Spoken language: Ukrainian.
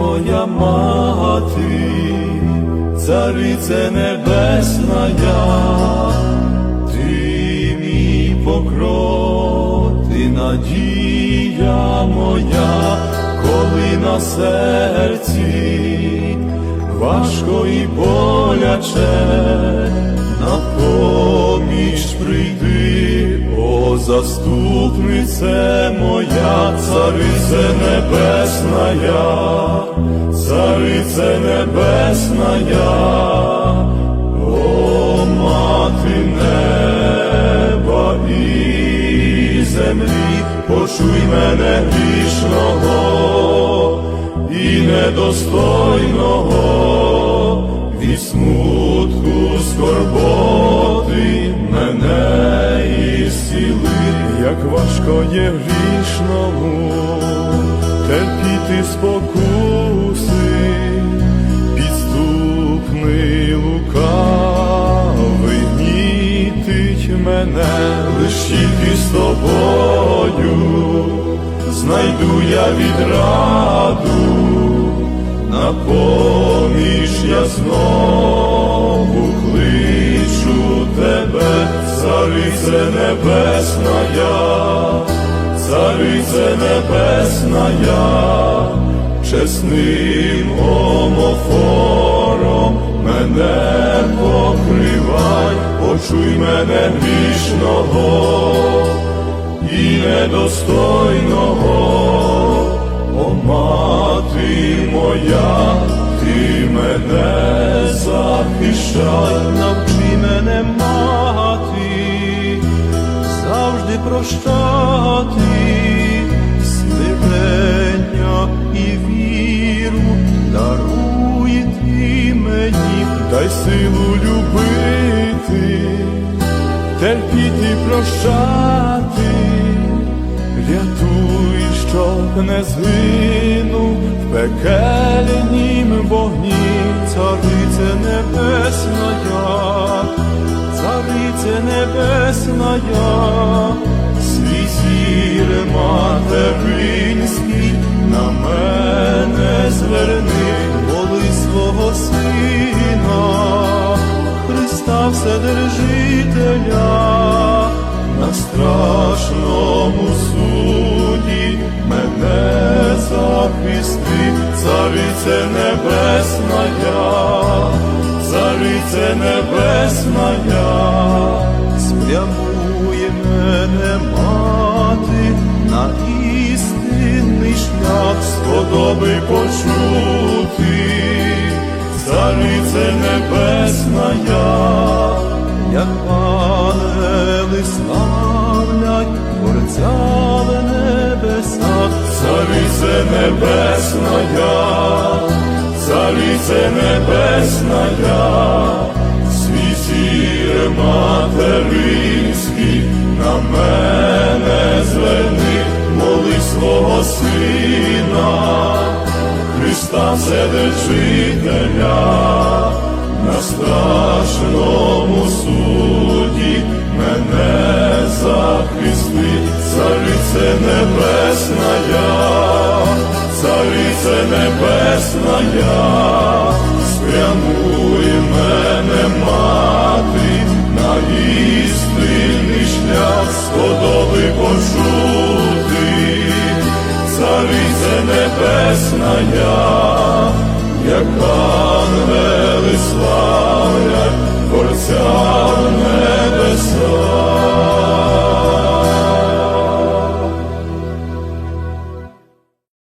моя мати, царице небесна, я, ти мій покров, ти надія моя, коли на серці важко і боляче, на поміч прийди, о заступнице моя, царице небесна, царице небесна, о мати неба і землі, почуй мене грішного і недостойного. Від смутку скорботи мене і сіли, як важко є грішному терпіти спокуси, підступний лукавий гнітить мене, лиш тільки з тобою знайду я відраду, на поміж я знову кличу тебе, царице небесна, царице небесна, чесним омофором мене покривай, почуй мене грішного і недостойного, о мати моя, ти мене захищай, навчи мене мати, завжди прощати, силу любити терпіти, прощати, рятуй, щоб не згинув в пекельнім вогні, царице небесна, царице небесна, свій зір материнський Вседержителя, на страшному суді мене захисти, царице небесна, царице небесна, спрямує мене мати на істинний шлях, сподоби почути царице небесна, як ангели славлять Творця в небесах, царице небесна, царице небесна, свій зір материнський на мене зверни, моли свого сина. Христа Вседержителя, Сонце небесна, я спрямуй мене мати, на істинний шлях сподоби почути, царице небесна, я, як ангели славлять, Творця небеса.